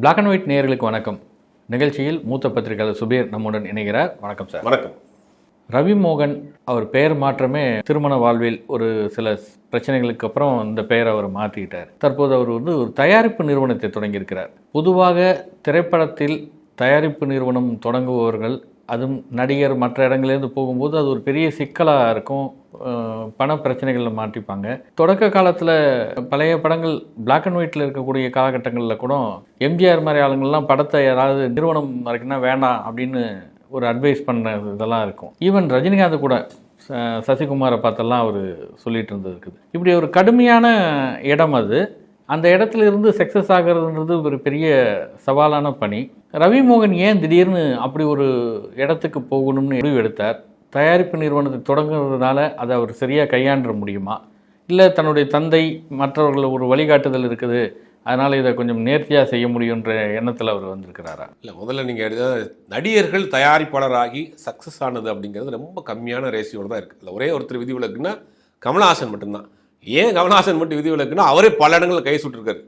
Black and white நேயர்களுக்கு வணக்கம். நிகழ்ச்சியில் மூத்த பத்திரிகையாளர் சுபீர் நம்முடன் இணைகிறார். வணக்கம் சார். வணக்கம். ரவி மோகன் அவர் பெயர் மாற்றமே திருமண வாழ்வில் ஒரு சில பிரச்சனைகளுக்கு அப்புறம் இந்த பெயரை அவர் மாற்றிக்கிட்டார் தற்போது அவர் வந்து ஒரு தயாரிப்பு நிறுவனத்தை தொடங்கியிருக்கிறார். பொதுவாக திரைப்படத்தில் தயாரிப்பு நிறுவனம் தொடங்குபவர்கள் அதுவும் நடிகர் மற்ற இடங்கள்லேருந்து போகும்போது அது ஒரு பெரிய சிக்கலாக இருக்கும். பண பிரச்சனைகளில் மாட்டிப்பாங்க. தொடக்க காலத்தில் பழைய படங்கள் பிளாக் அண்ட் ஒயிட்டில் இருக்கக்கூடிய காலகட்டங்களில் கூட எம்ஜிஆர் மாதிரி ஆளுங்கள்லாம் படத்தை யாராவது நிறுவனம் வரைக்கும்னா வேண்டாம் அப்படின்னு ஒரு அட்வைஸ் பண்ண இதெல்லாம் இருக்கும். ஈவன் ரஜினிகாந்த் கூட ச- சசிகுமாரை பார்த்தெல்லாம் அவர் சொல்லிட்டு இருந்தது இருக்குது இப்படி ஒரு கடுமையான இடம் அது. அந்த இடத்துல இருந்து சக்ஸஸ் ஆகிறதுன்றது ஒரு பெரிய சவாலான பணி. ரவி மோகன் ஏன் திடீர்னு அப்படி ஒரு இடத்துக்கு போகணும்னு முடிவு எடுத்தார்? தயாரிப்பு நிறுவனத்தை தொடங்குறதுனால அதை அவர் சரியாக கையாண்ட முடியுமா? இல்லை தன்னுடைய தந்தை மற்றவர்கள் ஒரு வழிகாட்டுதல் இருக்குது அதனால் இதை கொஞ்சம் நேர்த்தியாக செய்ய முடியுன்ற எண்ணத்தில் அவர் வந்திருக்கிறாரா? இல்லை முதல்ல நீங்கள் எடுத்த நடிகர்கள் தயாரிப்பாளராகி சக்ஸஸ் ஆனது அப்படிங்கிறது ரொம்ப கம்மியான ரேசியோடு தான் இருக்குது இல்லை ஒரே ஒருத்தர் விதி விலக்குன்னா கமலஹாசன் மட்டும்தான். ஏன் கமலஹாசன் மட்டும் விதி விலக்குன்னா அவரே பல இடங்களில் கை சுட்டிருக்காரு.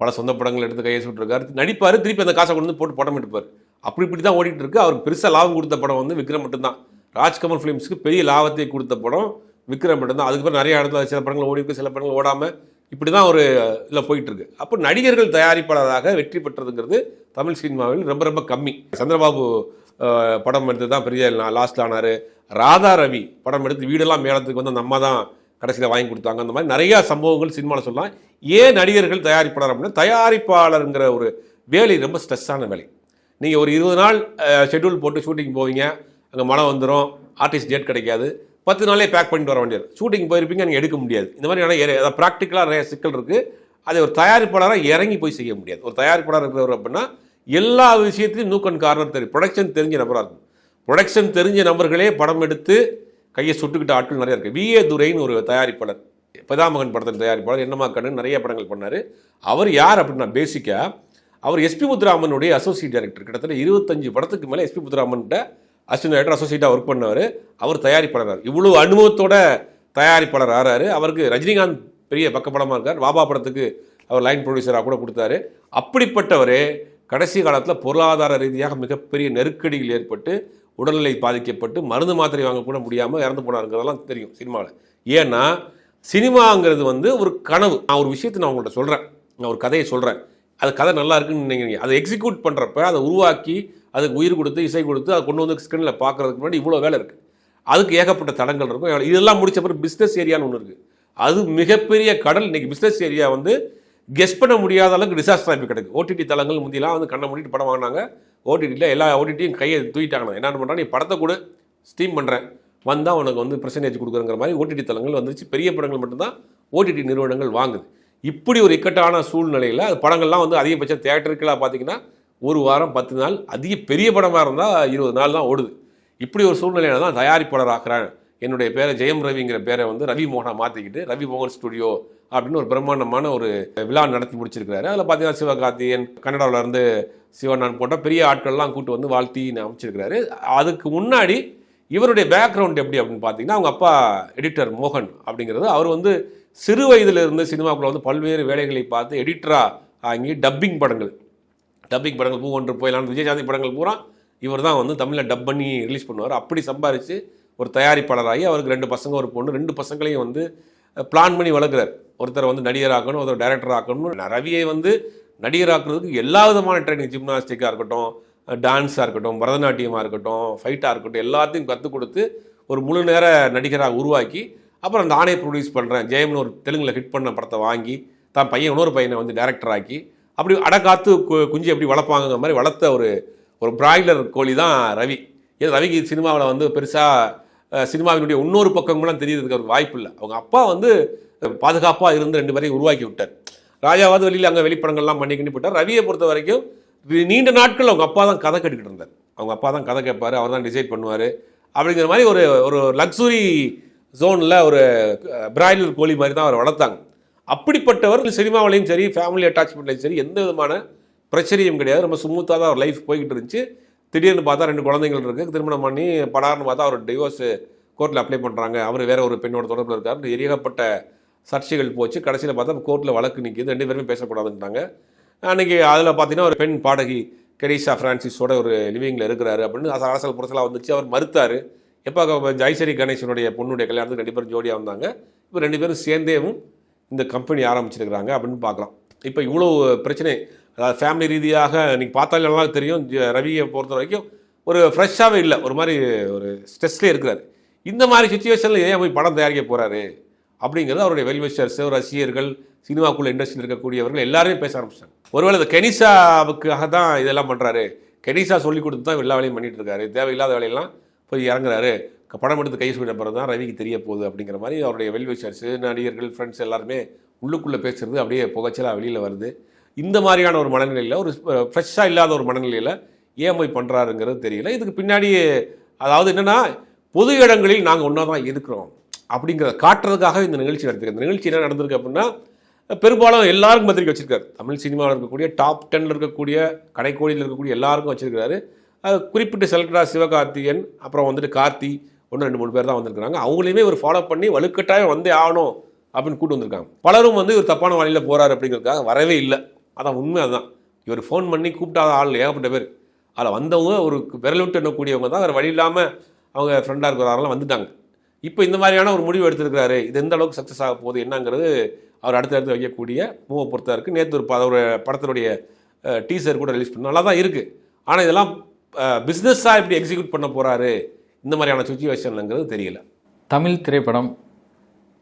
பல சொந்த படங்கள் எடுத்து கையை சுட்டிருக்காரு. நடிப்பார் திருப்பி அந்த காசை கொண்டு வந்து போட்டு படம் எடுப்பார். அப்படி இப்படி தான் ஓடிட்டு இருக்கு பெருசாக லாபம் கொடுத்த படம் வந்து விக்ரம் மட்டும்தான். ராஜ்கமல் ஃபிலிம்ஸுக்கு பெரிய லாபத்தை கொடுத்த படம் விக்ரம் மட்டும்தான். அதுக்கு அதுக்கப்புறம் நிறைய இடத்துல சில படங்கள் ஓடி இருக்கு சில படங்கள் ஓடாமல் இப்படி தான் ஒரு இதில் போயிட்டுருக்கு அப்போ நடிகர்கள் தயாரிப்பாளராக வெற்றி பெற்றதுங்கிறது தமிழ் சினிமாவில் ரொம்ப ரொம்ப கம்மி. சந்திரபாபு படம் எடுத்து தான் பெரிய லாஸ்ட் ஆனார். ராதா ரவி படம் எடுத்து வீடெல்லாம் மேளத்துக்கு வந்து அந்த அம்மா தான் கடைசியில் வாங்கி கொடுத்தாங்க. அந்த மாதிரி நிறையா சம்பவங்கள் சினிமாவில் சொல்லலாம். ஏன் நடிகர்கள் தயாரிப்பாளர் அப்படின்னா தயாரிப்பாளருங்கிற ஒரு வேலை ரொம்ப ஸ்ட்ரெஸ்ஸான வேலை. நீங்கள் ஒரு இருபது நாள் ஷெட்யூல் போட்டு ஷூட்டிங் போவீங்க. அங்கே மழை வந்துடும் ஆர்டிஸ்ட் டேட் கிடைக்காது. பத்து நாளே பேக் பண்ணிட்டு வர வேண்டியது. ஷூட்டிங் போயிருப்பீங்க நீங்கள் எடுக்க முடியாது. இந்த மாதிரி நிறைய ப்ராக்டிக்கலாக நிறைய சிக்கல் இருக்குது அதை ஒரு தயாரிப்பாளராக இறங்கி போய் செய்ய முடியாது. ஒரு தயாரிப்பாளர் இருக்கிறவர் அப்படின்னா எல்லா விஷயத்தையும் நூக்கன் காரணம் தெரியும். ப்ரொடக்ஷன் தெரிஞ்ச நபராக இருக்கும் ப்ரொடக்ஷன் தெரிஞ்ச நபர்களே படம் எடுத்து கையை சுட்டுக்கிட்ட ஆட்கள் நிறையா இருக்குது விஏ துரைன்னு ஒரு தயாரிப்பாளர் பிதாமகன் படத்தின் தயாரிப்பாளர் என்னமா கண்ணு நிறைய படங்கள் பண்ணார். அவர் யார் அப்படின்னா பேசிக்காக அவர் எஸ்பி முத்துராமனுடைய அசோசியேட் டைரக்டர் கிட்டத்தட்ட இருபத்தஞ்சு படத்துக்கு மேலே எஸ்பி முத்துராமன்கிட்ட அசிஸ்டன்ட் டைரக்டர் அசோசியேட்டாக ஒர்க் பண்ணவர். அவர் தயாரிப்பாளர். இவ்வளோ அனுபவத்தோட தயாரிப்பாளர் ஆறாரு. அவருக்கு ரஜினிகாந்த் பெரிய பக்கப்படமாக இருக்கார். வாபா படத்துக்கு அவர் லைன் ப்ரொடியூசராக கூட கொடுத்தாரு. அப்படிப்பட்டவரே கடைசி காலத்தில் பொருளாதார ரீதியாக மிகப்பெரிய நெருக்கடிகள் ஏற்பட்டு உடல்நிலை பாதிக்கப்பட்டு மருந்து மாத்திரை வாங்க கூட முடியாமல் இறந்து போனாருங்கிறதெல்லாம் தெரியும் சினிமாவில். ஏன்னா சினிமாங்கிறது வந்து ஒரு கனவு. நான் ஒரு விஷயத்தை நான் உங்கள்கிட்ட சொல்கிறேன் நான் ஒரு கதையை சொல்கிறேன் அது கதை நல்லா இருக்குன்னு நினைக்கிறீங்க. அதை எக்ஸிக்யூட் பண்ணுறப்ப அதை உருவாக்கி அதுக்கு உயிர் கொடுத்து இசை கொடுத்து அதை கொண்டு வந்து ஸ்க்ரீனில் பார்க்கறதுக்கு முன்னாடி இவ்வளோ வேலை இருக்குது அதுக்கு ஏகப்பட்ட தடங்கள் இருக்கும். இதெல்லாம் முடிச்ச பிறகு பிஸ்னஸ் ஏரியான்னு ஒன்று இருக்குது அது மிகப்பெரிய கடல். இன்றைக்கி பிஸ்னஸ் ஏரியா வந்து கெஸ் பண்ண முடியாத அளவுக்கு டிசாஸ்டர் ஆகி கிடக்கு. ஓடிடி தளங்கள் முந்திலாம் வந்து கண்ணை மூடிட்டு படம் வாங்கினாங்க. ஓடிடியில் எல்லா ஓடிடியும் கையை தூக்கிட்டாங்க என்னென்ன பண்ணுறாங்க நீ படத்தை கூட ஸ்டீம் பண்ணுறேன் வந்தால் உனக்கு வந்து பர்சன்டேஜ் கொடுக்குறங்கிற மாதிரி ஓடிடி தளங்கள் வந்துருச்சு. பெரிய படங்கள் மட்டும்தான் ஓடிடி நிறுவனங்கள் வாங்குது. இப்படி ஒரு இக்கட்டான சூழ்நிலையில் அது படங்கள்லாம் வந்து அதிகபட்சம் தேட்டருக்கெல்லாம் பார்த்தீங்கன்னா ஒரு வாரம் பத்து நாள் அதிக பெரிய படமாக இருந்தால் இருபது நாள் தான் ஓடுது. இப்படி ஒரு சூழ்நிலையில தான் தயாரிப்பாளர் ஆக்குறேன் என்னுடைய பேரை ஜெயம் ரவிங்கிற பேரை வந்து ரவி மோகனா மாற்றிக்கிட்டு ரவி மோகன் ஸ்டுடியோ அப்படின்னு ஒரு பிரம்மாண்டமான ஒரு விழா நடத்தி முடிச்சிருக்கிறாரு. அதில் பார்த்தீங்கன்னா சிவகார்த்தியன் கன்னடாவிலேருந்து சிவனான் போன்ற பெரிய ஆட்கள்லாம் கூட்டு வந்து வாழ்த்தி அமைச்சிருக்கிறாரு. அதுக்கு முன்னாடி இவருடைய பேக்ரவுண்ட் எப்படி அப்படின்னு பார்த்தீங்கன்னா அவங்க அப்பா எடிட்டர் மோகன் அப்படிங்கிறது. அவர் வந்து சிறு வயதிலிருந்து சினிமாக்குள்ளே வந்து பல்வேறு வேலைகளை பார்த்து எடிட்டராக ஆகி டப்பிங் படங்கள் டப்பிங் படங்கள் பூ ஒன்று போயிலான்னு விஜயசாந்தி படங்கள் பூரா இவர் தான் வந்து தமிழில் டப் பண்ணி ரிலீஸ் பண்ணுவார். அப்படி சம்பாரித்து ஒரு தயாரிப்பாளராகி அவருக்கு ரெண்டு பசங்க ஒரு பொண்ணு. ரெண்டு பசங்களையும் வந்து பிளான் பண்ணி வளர்க்குறார். ஒருத்தர் வந்து நடிகர் ஆக்கணும் ஒருத்தர் டைரக்டர் ஆக்கணும் ரவியை வந்து நடிகர் ஆக்குறதுக்கு எல்லா விதமான ட்ரைனிங் ஜிம்னாஸ்டிக்காக இருக்கட்டும் டான்ஸாக இருக்கட்டும் பரதநாட்டியமாக இருக்கட்டும் ஃபைட்டாக இருக்கட்டும் எல்லாத்தையும் கற்றுக் கொடுத்து ஒரு முழு நேர நடிகராக உருவாக்கி அப்புறம் அந்த ஆணையை ப்ரொடியூஸ் பண்ணுறேன் ஜெயம்னு ஒரு தெலுங்கில் ஹிட் பண்ண படத்தை வாங்கி தான் பையன் இன்னொரு பையனை வந்து டேரக்டர் ஆக்கி அப்படி அடக்காத்து கு- குஞ்சு எப்படி வளர்ப்பாங்க மாதிரி வளர்த்த ஒரு ஒரு பிராய்லர் கோழி தான் ரவி. ஏன் ரவிக்கு சினிமாவில் வந்து பெருசாக சினிமாவினுடைய இன்னொரு பக்கங்கள்லாம் தெரியறதுக்கு அவருக்கு வாய்ப்பு இல்லை. அவங்க அப்பா வந்து பாதுகாப்பாக இருந்து ரெண்டு பேரையும் உருவாக்கி விட்டார். ராஜாவாவது வெளியில் அங்கே வெளிப்படங்கள்லாம் பண்ணி போட்டார் ரவியை பொறுத்த வரைக்கும் நீண்ட நாட்கள் அவங்க அப்பா தான் கதை கேட்டுக்கிட்டு இருந்தார். அவங்க அப்பா தான் கதை கேட்பார் அவர் தான் டிசைட் பண்ணுவார். அப்படிங்கிற மாதிரி ஒரு ஒரு லக்ஸுரி ஜோனில் ஒரு பிராய்லர் கோழி மாதிரி தான் அவர் வளர்த்தாங்க. அப்படிப்பட்டவர் சினிமாவிலையும் சரி ஃபேமிலி அட்டாச்மெண்ட்லையும் சரி எந்த விதமான பிரச்சனையும் கிடையாது. ரொம்ப ஸ்மூத்தாக தான் அவர் லைஃப் போய்கிட்டு இருந்துச்சு. திடீர்னு பார்த்தா ரெண்டு குழந்தைகள் இருக்குது திருமணம் பண்ணி படார்னு பார்த்தா அவர் டிவோர்ஸ் கோர்ட்டில் அப்ளை பண்ணுறாங்க அவர் வேற ஒரு பெண்ணோட தொடர்பில் இருக்கார். ஏகப்பட்ட சர்ச்சைகள் போச்சு. கடைசியில் பார்த்தா கோர்ட்டில் வழக்கு நிற்கிது ரெண்டு பேருமே பேசக்கூடாதுன்ட்டாங்க அன்னைக்கு அதில் பார்த்தீங்கன்னா ஒரு பெண் பாடகி கெரிஷா ஃப்ரான்சிஸோட ஒரு லிவிங்கில் இருக்கிறாரு அப்படின்னு அச- அரசல் புரசலாக வந்துச்சு. அவர் மறுத்தார். எப்போ ஜெய்சரி கணேசனுடைய பொண்ணுடைய கல்யாணத்துக்கு ரெண்டு பேரும் ஜோடியாக வந்தாங்க. இப்போ ரெண்டு பேரும் சேர்ந்தேவும் இந்த கம்பெனி ஆரம்பிச்சிருக்கிறாங்க அப்படின்னு பார்க்கலாம். இப்போ இவ்வளோ பிரச்சனை அதாவது ஃபேமிலி ரீதியாக நீங்கள் பார்த்தாலே நல்லா தெரியும். ரவியை பொறுத்த வரைக்கும் ஒரு ஃப்ரெஷ்ஷாகவே இல்லை. ஒரு மாதிரி ஒரு ஸ்ட்ரெஸ்லேயே இருக்கிறார். இந்த மாதிரி சுச்சுவேஷனில் ஏன் போய் படம் தயாரிக்க போகிறாரு அப்படிங்கிறது அவருடைய வெல்விஷர்ஸ் ரசிகர்கள் சினிமாக்குள்ள இண்டஸ்ட்ரியில் இருக்கக்கூடியவர்கள் எல்லாருமே பேச ஆரம்பிச்சாங்க. ஒருவேளை இந்த கெனிசாவுக்காக தான் இதெல்லாம் பண்ணுறாரு கெனிசா சொல்லி கொடுத்து தான் எல்லா வேலையும் பண்ணிட்டு இருக்காரு. தேவையில்லாத வேலையெல்லாம் போய் இறங்குறாரு. படம் எடுத்து கை சுட பிறகு தான் ரவிக்கு தெரிய போகுது அப்படிங்கிற மாதிரி அவருடைய வெல்விஷர்ஸ் நடிகர்கள் ஃப்ரெண்ட்ஸ் எல்லாருமே உள்ளுக்குள்ளே பேசுறது அப்படியே புகைச்சலாக வெளியில் வருது. இந்த மாதிரியான ஒரு மனநிலையில் ஒரு ஃப்ரெஷ்ஷாக இல்லாத ஒரு மனநிலையில் ஏன் போய் பண்ணுறாருங்கிறது தெரியல. இதுக்கு பின்னாடி அதாவது என்னென்னா பொது இடங்களில் நாங்கள் ஒன்றா தான் இருக்கிறோம் அப்படிங்கிறத காட்டுறதுக்காக இந்த நிகழ்ச்சி நடத்திருக்கு இந்த நிகழ்ச்சி என்ன நடந்திருக்கு அப்படின்னா பெரும்பாலும் எல்லாருக்கும் பத்திரிக்கை வச்சிருக்காரு. தமிழ் சினிமாவில் இருக்கக்கூடிய டாப் டென்னில் இருக்கக்கூடிய கடைக்கோடியில் இருக்கக்கூடிய எல்லாருக்கும் வச்சிருக்காரு அது குறிப்பிட்டு செலக்டரா சிவகார்த்திகன் அப்புறம் வந்துட்டு கார்த்தி ஒன்று ரெண்டு மூணு பேர் தான் வந்திருக்காங்க அவங்களையுமே ஒரு ஃபாலோ பண்ணி வலுக்கட்டாயம் வந்தே ஆகணும் அப்படின்னு கூட்டு வந்திருக்காங்க. பலரும் வந்து இவர் தப்பான வழியில் போகிறார் அப்படிங்கிறதுக்காக வரவே இல்லை. அதான் உண்மை அதுதான். இவர் ஃபோன் பண்ணி கூப்பிட்டாத ஆள் ஏகப்பட்ட பேர். அதில் வந்தவங்க ஒரு விரல் விட்டு எண்ணக்கூடியவங்க தான் வேறு வழி இல்லாமல் அவங்க ஃப்ரெண்டாக இருக்கிறவங்களாம் வந்துட்டாங்க. இப்போ இந்த மாதிரியான ஒரு முடிவு எடுத்திருக்கிறாரு. இது எந்த அளவுக்கு சக்ஸஸ் ஆக போகுது என்னங்கிறது அவர் அடுத்தடுத்து வைக்கக்கூடிய மூவை பொறுத்தா இருக்குது நேற்று ஒரு ப- படத்தினுடைய டீசர் கூட ரிலீஸ் பண்ண நல்லா தான் இருக்குது ஆனால் இதெல்லாம் பிஸ்னஸாக எப்படி எக்ஸிக்யூட் பண்ண போகிறாரு இந்த மாதிரியான சுச்சுவேஷன்லங்கிறது தெரியல. தமிழ் திரைப்படம்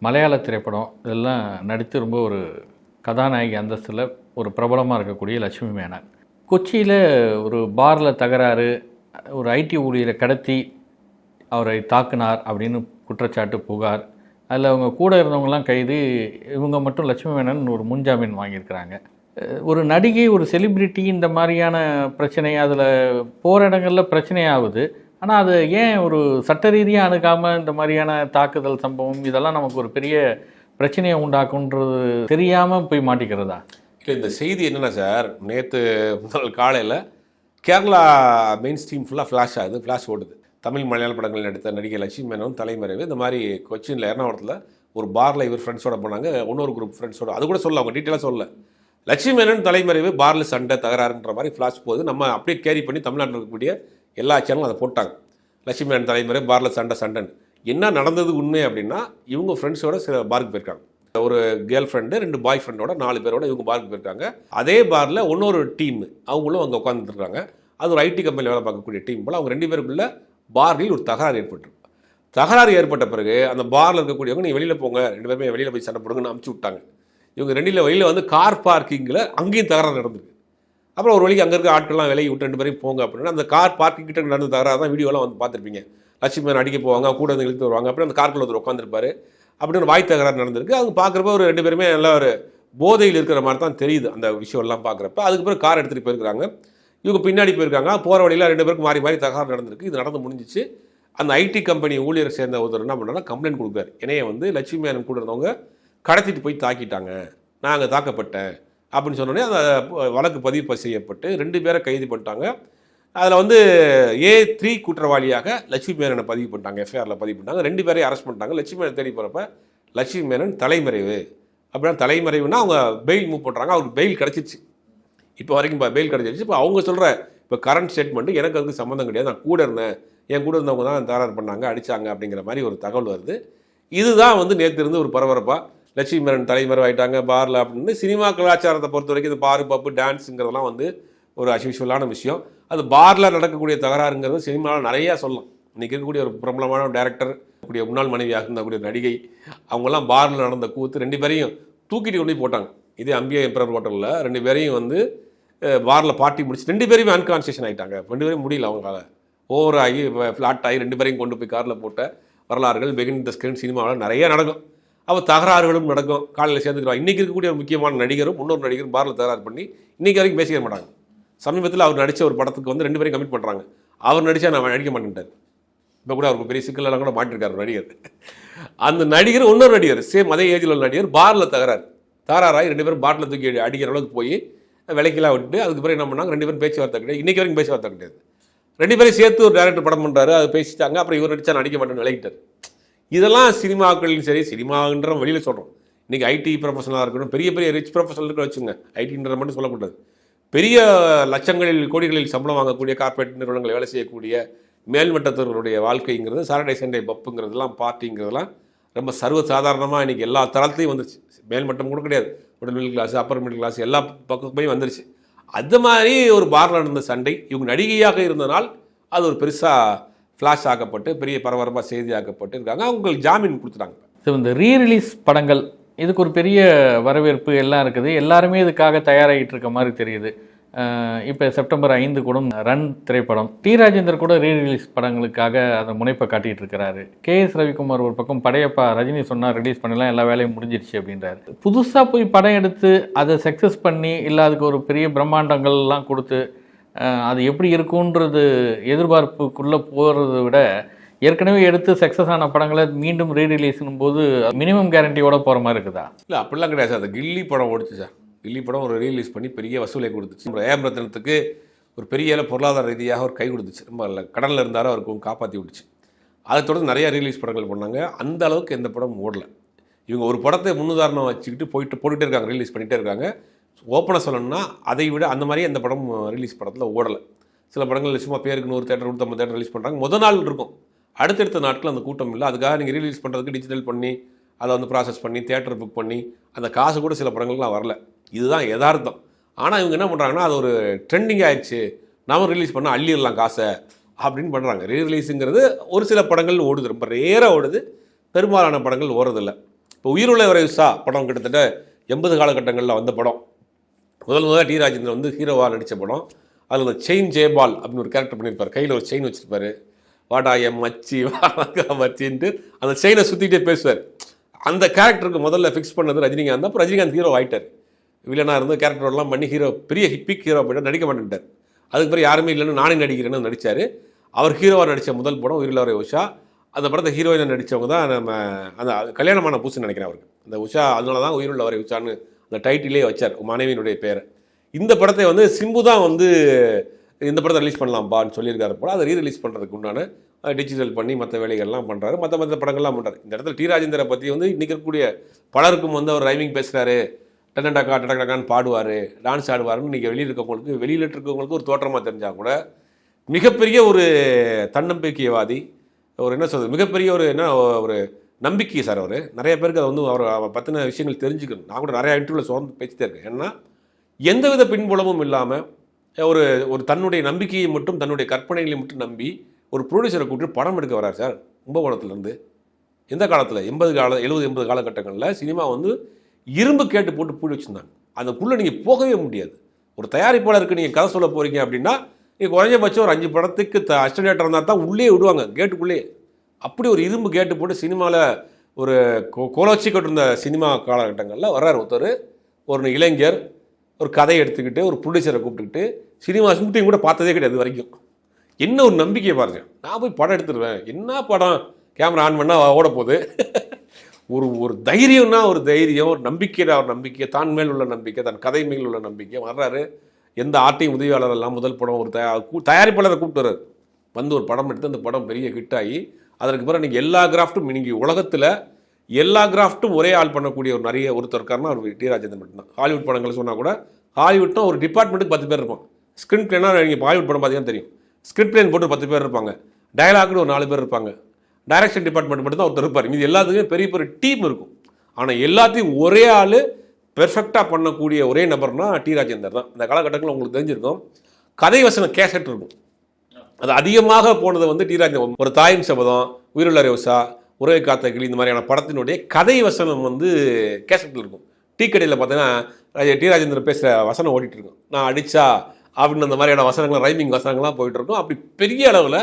மலையாள திரைப்படம் இதெல்லாம் நடித்து ரொம்ப ஒரு கதாநாயகி அந்தஸ்தில் ஒரு பிரபலமாக இருக்கக்கூடிய லட்சுமி மேனன். கொச்சியில் ஒரு பாரில் தகராறு ஒரு ஐடி ஊழியரை கடத்தி அவரை தாக்குனார் அப்படின்னு குற்றச்சாட்டு புகார். அதில் அவங்க கூட இருந்தவங்கலாம் கைது இவங்க மட்டும் லட்சுமி மேனன் ஒரு முன்ஜாமீன் வாங்கியிருக்கிறாங்க. ஒரு நடிகை ஒரு செலிபிரிட்டி இந்த மாதிரியான பிரச்சனை அதில் போகிற இடங்களில் பிரச்சனை ஆகுது. ஆனால் அது ஏன் ஒரு சட்ட ரீதியாக அணுகாமல் இந்த மாதிரியான தாக்குதல் சம்பவம் இதெல்லாம் நமக்கு ஒரு பெரிய பிரச்சனையை உண்டாக்குன்றது தெரியாமல் போய் மாட்டிக்கிறதா? இல்லை இந்த செய்தி என்னென்னா சார் நேற்று முதல் காலையில் கேரளா மெயின் ஸ்ட்ரீம் ஃபுல்லாக ஃப்ளாஷ் ஆகுது ஃப்ளாஷ் ஓடுது. தமிழ் மலையாள படங்கள் நடித்த நடிகை லட்சுமி மேனும் தலைமறைவு இந்த மாதிரி கொச்சினில் எர்ணாகுளத்தில் ஒரு பாரில் இவர் ஃப்ரெண்ட்ஸோட போனாங்க இன்னொரு குரூப் ஃப்ரெண்ட்ஸோட அது கூட சொல்ல அவங்க டீட்டெயிலாக சொல்லலை. லட்சுமி மேனன் தலைமறைவு பாரில் சண்டை தகராறுன்ற மாதிரி ஃப்ளாஷ் போகுது. நம்ம அப்படியே கேரி பண்ணி தமிழ்நாட்டில் இருக்கக்கூடிய எல்லா சேனலும் அதை போட்டாங்க. லட்சுமி மேனன் தலைமறை பார்ல சண்டை சண்டைன்னு. என்ன நடந்தது உண்மை அப்படின்னா இவங்க ஃப்ரெண்ட்ஸோட சில பாருக்கு போயிருக்காங்க. ஒரு கேர்ள் ஃப்ரெண்டு ரெண்டு பாய் ஃப்ரெண்டோட நாலு பேரோட இவங்க பாருக்கு போயிருக்காங்க. அதே பாரில் இன்னொரு டீம் அவங்களும் அங்கே உட்காந்துருக்காங்க அது ஒரு ஐடி கம்பெனியில் வேலை பார்க்கக்கூடிய டீம் போல் அவங்க ரெண்டு பேருக்குள்ள பாரில் ஒரு தகராறு ஏற்பட்டு தகராறு ஏற்பட்ட பிறகு அந்த பாரில் இருக்கக்கூடியவங்க நீ வெளியில் போங்க. ரெண்டு பேருமே வெளியில் போய் சண்டை போடுங்கன்னு அமுச்சு விட்டாங்க. இவங்க ரெண்டில் வெளியில் வந்து கார் பார்க்கிங்கில் அங்கேயும் தகராறு நடந்திருக்கு. அப்புறம் ஒரு வழிக்கு அங்கே இருக்க ஆட்கள்லாம் விலகி விட்டு ரெண்டு பேரையும் போங்க அப்படின்னா. அந்த கார் பார்க்கிங் கிட்ட நடந்த தகராறு தான் வீடியோலாம் வந்து பார்த்துருப்பீங்க. லட்சுமி அடிக்க போவாங்க கூட வந்து இழுத்து வருவாங்க. அப்படி அந்த கார்க்குள்ள ஒருத்தர் உட்காந்துருப்பாரு அப்படின்னு ஒரு வாய் தகராறு நடந்திருக்கு. அவங்க பார்க்குறப்ப ஒரு ரெண்டு பேருமே நல்ல ஒரு போதையில் இருக்கிற மாதிரி தான் தெரியுது அந்த விஷயம்லாம் பார்க்குறப்ப. அதுக்கு பிறகு கார் எடுத்துகிட்டு போயிருக்காங்க இவங்க பின்னாடி போயிருக்காங்க. போகிற வழியில் ரெண்டு பேருக்கு மாறி மாறி தகராறு நடந்திருக்கு. இது நடந்து முடிஞ்சிச்சு. அந்த ஐடி கம்பெனி ஊழியர் சேர்ந்த ஒருத்தர் என்ன பண்ணுறாங்கன்னா கம்ப்ளைண்ட் கொடுக்குறாரு என்னைய வந்து லட்சுமி மேனன் கூட இருந்தவங்க கடத்திட்டு போய் தாக்கிட்டாங்க. நான் அங்கே தாக்கப்பட்டேன். அப்படின்னு சொன்னோடனே அந்த வழக்கு பதிவு செய்யப்பட்டு ரெண்டு பேரை கைது பண்ணிட்டாங்க. அதில் வந்து ஏ த்ரீ குற்றவாளியாக லட்சுமி மேனனை பதிவு பண்ணிட்டாங்க. எஃப்ஐஆரில் பதிவு பண்ணிட்டாங்க. ரெண்டு பேரையும் அரெஸ்ட் பண்ணிட்டாங்க. லட்சுமி மேனன் தேடி போகிறப்ப லட்சுமி மேனன் தலைமறைவு. அப்படின்னா தலைமறைவுனா அவங்க பெயில் மூவ் பண்ணுறாங்க அவருக்கு பெயில் கிடச்சிச்சு இப்போ வரைக்கும் இப்போ பெயில் கிடச்சிருச்சு. இப்போ அவங்க சொல்கிற இப்போ கரண்ட் ஸ்டேட்மெண்ட்டு எனக்கு அதுக்கு சம்மந்தம் கிடையாது. நான் கூட இருந்தேன். என் கூட இருந்தவங்க தான் தகராறு பண்ணாங்க அடித்தாங்க அப்படிங்கிற மாதிரி ஒரு தகவல் வருது. இதுதான் வந்து நேற்று இருந்து ஒரு பரபரப்பாக லட்சுமி மேனன் தலைமறைவாயிட்டாங்க பாரில் அப்படின்னு. சினிமா கலாச்சாரத்தை பொறுத்த வரைக்கும் இந்த பாரு பப்பு டான்ஸுங்கிறதெல்லாம் வந்து ஒரு அசிஷுவலான விஷயம். அது பாரில் நடக்கக்கூடிய தகராறுங்கிறது சினிமாவில் நிறையா சொல்லலாம். இன்றைக்கி இருக்கக்கூடிய ஒரு பிரபலமான டேரக்டர் கூடிய முன்னாள் மனைவியாக இருந்தக்கூடிய நடிகை அவங்கெல்லாம் பாரில் நடந்த கூத்து ரெண்டு பேரையும் தூக்கிட்டு கொண்டு போட்டாங்க. இதே அம்பியா எம்பரர் ஹோட்டலில் ரெண்டு பேரையும் வந்து பாரில் பார்ட்டி முடிச்சு ரெண்டு பேருமே அன்கான்சியேஷன் ஆகிட்டாங்க ரெண்டு பேரும் முடியல அவங்களால. ஓவர் ஆகி ஃப்ளாட் ஆகி ரெண்டு பேரையும் கொண்டு போய் காரில் போட்ட வரலாறுகள் பெகின் த ஸ்கிரீன் சினிமாவில் நிறைய நடக்கும். அப்போ தகராறுகளும் நடக்கும். காலையில் சேர்ந்துக்கிறாங்க இன்றைக்கி இருக்கக்கூடிய ஒரு முக்கியமான நடிகரும் இன்னொரு நடிகரும் பாரில் தகராறு பண்ணி இன்றைக்கி வரைக்கும் பேசிக்க மாட்டாங்க. சமீபத்தில் அவர் நடித்த ஒரு படத்துக்கு வந்து ரெண்டு பேரும் கமிட் பண்ணுறாங்க அவர் நடித்தா நான் நடிக்க மாட்டேன்ட்டார். இப்போ கூட அவருக்கு பெரிய சிக்கலெல்லாம் கூட மாட்டிருக்காரு நடிகர். அந்த நடிகர் இன்னொரு நடிகர் சேம் அதே ஏஜில் உள்ள நடிகர் பாரில் தகராறு. தகராறாகி ரெண்டு பேரும் பாட்டில் தூக்கி அடிக்கிற அளவுக்கு போய் விலைக்கெல்லாம் விட்டு அதுக்கு பிறகு என்ன பண்ணாங்க? ரெண்டு பேரும் பேச்சுவார்த்தை கிடையாது. இன்றைக்கி வரைக்கும் பேச்சுவார்த்தை கிடையாது. ரெண்டு பேரும் சேர்த்து ஒரு டேரக்டர் படம் பண்ணுறாரு அது பேசிட்டாங்க. அப்புறம் இவர் நடித்தா நடிக்க மாட்டேன்னு விளையிட்டார் இதெல்லாம் சினிமாக்களிலும் சரி சினிமான்ற வெளியில் சொல்கிறோம் இன்றைக்கி ஐடி ப்ரொஃபஷனலாக இருக்கணும் பெரிய பெரிய ரிச் ப்ரொஃபஷனல் இருக்க வச்சுங்க ஐடின்றதை மட்டும் சொல்லக்கூடாது. பெரிய லட்சங்களில் கோடிகளில் சம்பளம் வாங்கக்கூடிய கார்ப்பரேட் நிறுவனங்கள் வேலை செய்யக்கூடிய மேல்மட்டத்தவர்களுடைய வாழ்க்கைங்கிறது சாட்டர்டே சண்டே பப்புங்கிறதெல்லாம் பார்ட்டிங்கிறதெல்லாம் ரொம்ப சர்வ சாதாரணமாக இன்றைக்கி எல்லா தளத்துலையும் வந்துருச்சு. மேல்மட்டம் கூட கிடையாது. Middle middle class upper middle class எல்லா பக்கமே வந்துருச்சு. அது மாதிரி ஒரு பார்ல நடந்த சண்டை இவங்க நடிகையாக இருந்தனால் அது ஒரு பெருசாக ஃப்ளாஷ் ஆக்கப்பட்டு பெரிய பரபரப்பாக செய்தியாக்கப்பட்டு இருக்காங்க. அவங்களுக்கு ஜாமீன் கொடுத்துட்டாங்க. ஸோ இந்த ரீரிலீஸ் படங்கள் இதுக்கு ஒரு பெரிய வரவேற்பு எல்லாம் இருக்குது. எல்லாருமே இதுக்காக தயாராகிட்டு இருக்க மாதிரி தெரியுது. இப்போ செப்டம்பர் ஐந்து கூட ரன் திரைப்படம். டி. ராஜேந்தர் கூட ரீரிலீஸ் படங்களுக்காக அந்த முனைப்பை காட்டிகிட்டு இருக்கிறாரு. கே. எஸ். ரவிக்குமார் ஒரு பக்கம் படையப்பா ரஜினி சொன்னால் ரிலீஸ் பண்ணலாம் எல்லா வேலையும் முடிஞ்சிருச்சு அப்படின்றாரு. புதுசாக போய் படம் எடுத்து அதை சக்ஸஸ் பண்ணி இல்லை அதுக்கு ஒரு பெரிய பிரம்மாண்டங்கள்லாம் கொடுத்து அது எப்படி இருக்குன்றது எதிர்பார்ப்புக்குள்ளே போகிறத விட ஏற்கனவே எடுத்து சக்ஸஸ் ஆன படங்களை மீண்டும் ரீரிலீஸ்னும் போது மினிமம் கேரண்டியோட போகிற மாதிரி இருக்குதா? இல்லை அப்படிலாம் கிடையாது சார். அந்த கில்லி படம் ஓடிச்சு சார். கில்லி படம் ஒரு ரீலீஸ் பண்ணி பெரிய வசூலை கொடுத்துச்சு. நம்ம ஏம் ரத்னத்துக்கு ஒரு பெரிய பொருளாதார ரீதியாக ஒரு கை கொடுத்துச்சு. ரொம்ப இல்ல கடனில் இருந்தாரோ அவருக்கும் காப்பாற்றி விட்டுச்சு. அதை தொடர்ந்து நிறையா ரீலீஸ் படங்கள் பண்ணாங்க. அந்த அளவுக்கு எந்த படமும் ஓடலை. இவங்க ஒரு படத்தை முன்னுதாரணம் வச்சுக்கிட்டு போயிட்டு போட்டுகிட்டே இருக்காங்க ரிலீஸ் பண்ணிகிட்டே இருக்காங்க. ஓப்பனாக சொல்லணும்னா அதை விட அந்த மாதிரி அந்த படமும் ரிலீஸ் படத்தில் ஓடலை. சில படங்கள் சும்மா பேருக்கு நூறு தேட்டர் நூற்றம்பது தேட்டர் ரிலீஸ் பண்ணுறாங்க முத நாள் இருக்கும். அடுத்தடுத்த நாட்கள் அந்த கூட்டம் இல்லை. அதுக்காக நீங்கள் ரிலீஸ் பண்ணுறதுக்கு டிஜிட்டல் பண்ணி அதை வந்து ப்ராசஸ் பண்ணி தேட்டர் புக் பண்ணி அந்த காசு கூட சில படங்கள்லாம் வரல. இதுதான் யதார்த்தம். ஆனால் இவங்க என்ன பண்ணுறாங்கன்னா அது ஒரு ட்ரெண்டிங் ஆயிடுச்சு நாம ரிலீஸ் பண்ணால் அள்ளிடலாம் காசை அப்படின்னு பண்ணுறாங்க ரீ ரிலீஸுங்கிறது ஒரு சில படங்கள் ஓடுது. ரொம்ப ரேராக ஓடுது. பெரும்பாலான படங்கள் ஓடுறதில்லை. இப்போ உயிருள்ள விரைவுசா படம் கிட்டத்தட்ட எண்பது காலகட்டங்களில் வந்த படம். முதல் முதல்ல டி ராஜேந்திரன் வந்து ஹீரோவாக நடித்த படம். அதில் அந்த செயின் ஜெயபால் அப்படின்னு ஒரு கேரக்டர் பண்ணியிருப்பார். கையில் ஒரு செயின் வச்சிருப்பார். வாடா என் மச்சி வாடா மச்சின்ட்டு அந்த செயினை சுற்றிட்டே பேசுவார். அந்த கேரக்டருக்கு முதல்ல ஃபிக்ஸ் பண்ணது ரஜினிகாந்த். அப்புறம் ரஜினிகாந்த் ஹீரோ ஆகிட்டார் வில்லனாக இருந்து கேரக்டர்லாம் பண்ணி ஹீரோ பெரிய பிக் ஹீரோ போய்ட்டு நடிக்க மாட்டேன்ட்டார். அதுக்கு பிறகு யாருமே இல்லைன்னு நானே நடிக்கிறேன்னு நடித்தார் அவர் ஹீரோவாக நடித்த முதல் படம் உயிரிழவரை உஷா. அந்த படத்தை ஹீரோயினை நடித்தவங்க தான் நம்ம அந்த கல்யாணமான பூசுன்னு நினைக்கிறேன் அவருக்கு. அந்த உஷா அதனால தான் உயிருள்ளவரை உஷான்னு அந்த டைட்டிலே வச்சார் மனைவியினுடைய பேரை. இந்த படத்தை வந்து சிம்பு தான் வந்து இந்த படத்தை ரிலீஸ் பண்ணலாம்பான்னு சொல்லியிருக்காரு போல் அதை ரீ ரிலீஸ் பண்ணுறதுக்கு உண்டான டிஜிட்டல் பண்ணி மற்ற வேலைகள்லாம் பண்ணுறாரு மற்ற மற்ற படங்கள்லாம் பண்ணுறாரு இந்த இடத்துல டி ராஜேந்திரை பற்றி வந்து இன்றைக்கி இருக்கக்கூடிய பலருக்கும் வந்து அவர் ரைமிங் பேசுகிறாரு டண்டடாக்கா டடடாக்கான்னு பாடுவார் டான்ஸ் ஆடுவாருன்னு இன்றைக்கி வெளியில் இருக்கவங்களுக்கு வெளியில் இருக்கவங்களுக்கு ஒரு தோற்றமாக தெரிஞ்சால் கூட மிகப்பெரிய ஒரு தன்னம்பிக்கைவாதி ஒரு என்ன சொல்கிறது மிகப்பெரிய ஒரு என்ன ஒரு நம்பிக்கை சார் அவர். நிறைய பேருக்கு அதை வந்து அவர் பற்றின விஷயங்கள் தெரிஞ்சுக்கணும். நான் கூட நிறையா இன்டர்வியூவில் சுரந்து பேசிட்டே இருக்கேன். ஏன்னா எந்தவித பின்புலமும் இல்லாமல் ஒரு ஒரு தன்னுடைய நம்பிக்கையை மட்டும் தன்னுடைய கற்பனைகளை மட்டும் நம்பி ஒரு ப்ரொடியூசரை கூப்பிட்டு படம் எடுக்க வரார் சார். கும்பகோணத்துலேருந்து. எந்த காலத்தில்? எண்பது கால எழுபது எண்பது காலகட்டங்களில் சினிமா வந்து இரும்பு கேட்டு போட்டு பூடி வச்சுருந்தாங்க. அதுக்குள்ளே நீங்கள் போகவே முடியாது. ஒரு தயாரிப்பாளருக்கு நீங்கள் கதை சொல்ல போகிறீங்க அப்படின்னா நீங்கள் குறைஞ்சபட்சம் ஒரு அஞ்சு படத்துக்கு த அஸ்டேட்டர் இருந்தால் தான் உள்ளே விடுவாங்க. கேட்டுக்குள்ளேயே அப்படி ஒரு இரும்பு கேட்டு போட்டு சினிமாவில் ஒரு கோ- கோலோச்சி சினிமா காலகட்டங்களில் வர்றார் ஒருத்தர் ஒரு இளைஞர் ஒரு கதையை எடுத்துக்கிட்டு ஒரு ப்ரொடியூசரை கூப்பிட்டுக்கிட்டு சினிமா ஷூட்டிங் கூட பார்த்ததே கிடையாது வரைக்கும். என்ன ஒரு நம்பிக்கையை பாருங்க. நான் போய் படம் எடுத்துருவேன். என்ன படம் கேமரா ஆன் பண்ணால் ஓட போகுது? ஒரு ஒரு தைரியம்னா ஒரு தைரியம் ஒரு நம்பிக்கையில் ஒரு நம்பிக்கை தான் மேல் உள்ள நம்பிக்கை தன் கதை மேல் உள்ள நம்பிக்கை வர்றாரு. எந்த ஆட்டையும் உதவியாளர் எல்லாம் முதல் படம் ஒரு தயா தயாரிப்பாளரை கூப்பிட்டு வர்றாரு. வந்து ஒரு படம் எடுத்து அந்த படம் பெரிய ஹிட் ஆகி அதற்கு பிறகு நீங்கள் எல்லா கிராஃப்ட்டும் நீங்கள் உலகத்தில் எல்லா கிராஃப்ட்டும் ஒரே ஆள் பண்ணக்கூடிய ஒரு நிறைய ஒருத்தர் இருக்காருன்னா அவர் டி ராஜேந்திரன் மட்டும்தான். ஹாலிவுட் படங்கள் சொன்னால் கூட ஹாலிவுட்னா ஒரு டிபார்ட்மெண்ட்டுக்கு பத்து பேர் இருப்பான் ஸ்கிரிப்ட் பிளேனா நீங்கள் ஹாலிவுட் படம் பார்த்தீங்கன்னா தெரியும். ஸ்கிரிப்ட் பிளேன் போட்டு பத்து பேர் இருப்பாங்க. டயலாக்னு ஒரு நாலு பேர் இருப்பாங்க. டைரக்ஷன் டிபார்ட்மெண்ட் மட்டும் தான் ஒருத்தர் இருப்பார். இது எல்லாத்துக்குமே பெரிய பெரிய டீம் இருக்கும். ஆனால் எல்லாத்தையும் ஒரே ஆள் பெர்ஃபெக்டாக பண்ணக்கூடிய ஒரே நபர்னா டி ராஜேந்தர் தான். இந்த காலகட்டங்களில் உங்களுக்கு தெரிஞ்சிருக்கும். கதை வசனம் கேசட் இருக்கும். அது அதிகமாக போனது வந்து டி ஒரு தாயின் சபதம் உயிருள்ள ரோசா உறவை காத்த கிளி இந்த மாதிரியான படத்தினுடைய கதை வசனம் வந்து கேசட்டில் இருக்கும். டீ கடையில் பார்த்தீங்கன்னா டி ராஜேந்திரன் பேசுகிற வசனம் ஓடிட்டு இருக்கும். நான் அடித்தா அப்படின்னு அந்த மாதிரியான வசனங்கள் ரைமிங் வசனங்கள்லாம் போயிட்டுருக்கும் அப்படி பெரிய அளவில்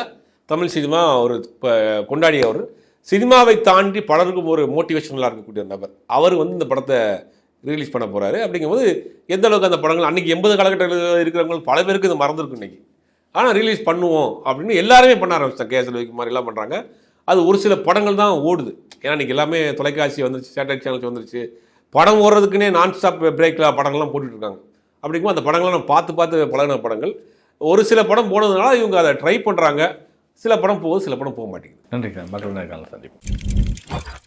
தமிழ் சினிமா ஒரு இப்போ கொண்டாடிய அவர். சினிமாவை தாண்டி பலருக்கும் ஒரு மோட்டிவேஷனலாக இருக்கக்கூடிய நபர். அவர் வந்து இந்த படத்தை ரிலீஸ் பண்ண போகிறாரு அப்படிங்கும்போது எந்த அளவுக்கு அந்த படங்கள் அன்றைக்கி எண்பது காலகட்டத்தில் இருக்கிறவங்க பல பேருக்கு இது மறந்துருக்கு இன்றைக்கி ஆனால் ரிலீஸ் பண்ணுவோம் அப்படின்னு எல்லாருமே பண்ண ஆரம்பிச்சிட்டாங்க. கேஎஸ்எல் ரவிக்குமார் எல்லாம் பண்ணுறாங்க அது ஒரு சில படங்கள் தான் ஓடுது. ஏன்னா இன்றைக்கி எல்லாமே தொலைக்காட்சி வந்துருச்சு சேட்டலைட் சேனல்ஸ் வந்துருச்சு. படம் ஓடுறதுக்குன்னே நான் ஸ்டாப் பிரேக்கில் படங்கள்லாம் போட்டுட்ருக்காங்க அப்படிங்கும் அப்படிங்கும்போது அந்த படங்கள்லாம் நம்ம பார்த்து பார்த்து பழகின படங்கள். ஒரு சில படம் போனதுனால இவங்க அதை ட்ரை பண்ணுறாங்க சில படம் போகுது சில படம் போக மாட்டேங்குது. நன்றி சார். மக்கள் நேர்காணல் சந்திப்போம்.